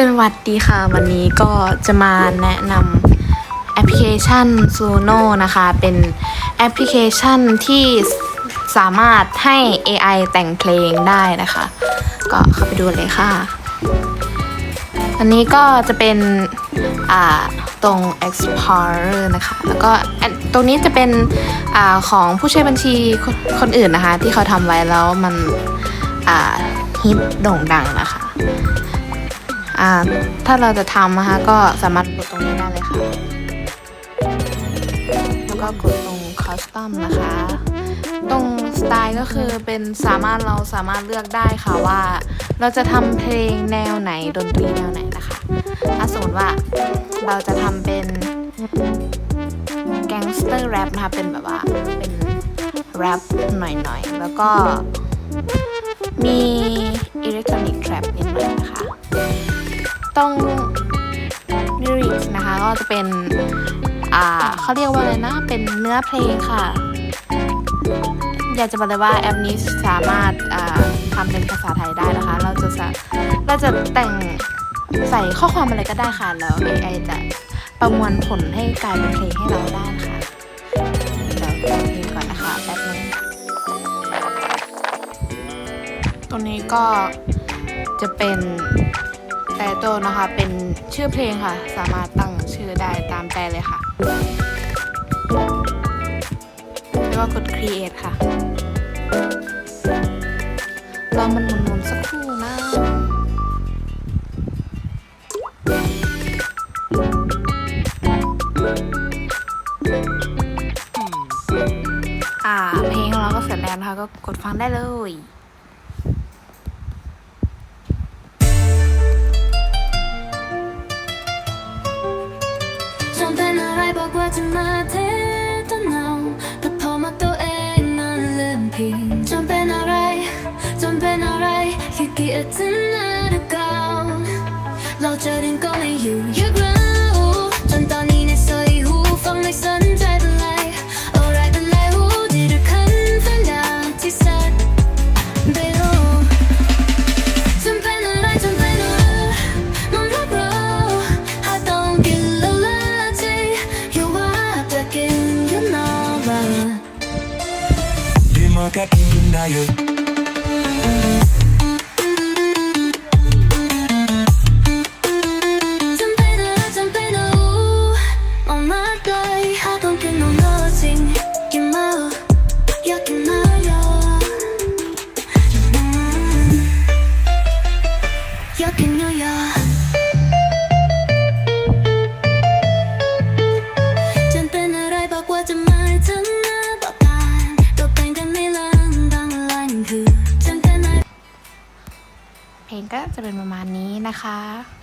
สวัสดีค่ะ วันนี้ก็จะมาแนะนำแอปพลิเคชัน Suno นะคะ เป็นแอปพลิเคชันที่สามารถให้ AI แต่งเพลงได้นะคะ ก็เข้าไปดูเลยค่ะ อันนี้ก็จะเป็นตรง Explorer นะคะ แล้วก็ตรงนี้จะเป็นอของผู้ใช้บัญชีคนคนอื่นนะคะ ที่เขาทำไว้แล้วมันฮิตโด่งดังนะคะ ถ้าเราจะทำนะคะก็สามารถกดตรงนี้ได้เลยค่ะ แล้วก็กดตรง custom นะคะ ตรงสไตล์ก็คือเป็นสามารถเราสามารถเลือกได้ค่ะว่า เราจะทำเพลงแนวไหนดนตรีแนวไหนนะคะถ้าสมมติว่าเราจะทำเป็นแก๊งสเตอร์แรปนะคะเป็นแบบว่าเป็นแรปหน่อยๆ แล้วก็มีอิเล็กทรอนิกส์แรปนิดหน่อยนะคะ รง lyrics นะคะ ก็จะเป็นอ่าเขาเรียกว่าอะไรนะ เป็นเนื้อเพลงค่ะ อยากจะบอกเลยว่าแอปนี้สามารถอ่าทำเป็นภาษาไทยได้นะคะ เราจะเราจะแต่งใส่ข้อความอะไรก็ได้ค่ะ แล้ว AI จะประมวลผลให้กลายเป็นเพลงให้เราได้นะคะเดี๋ยวแต่งเพลงก่อนนะคะแป๊บนึงตรงนี้ก็จะเป็น ต่โตนะคะ เป็นชื่อเพลงค่ะ สามารถตั้งชื่อได้ตามใจเลยค่ะ แล้วก็กด create ค่ะรอมันหมุนๆสักครู่นะอ่า เพลงของเราก็เสร็จแล้วนะคะ ก็กดฟังได้เลย จำเป็นอะไรบอกว่าจะมาเทต้นเอาแต่พอมาตัวเองนั้นเริ่มผิดจำเป็นอะไรจำเป็นอะไรแค่กี่อาทิตย์นานเก่าเราเจอกันก็ไม่อยู่ как иная. เพลงก็จะเป็นประมาณนี้นะคะ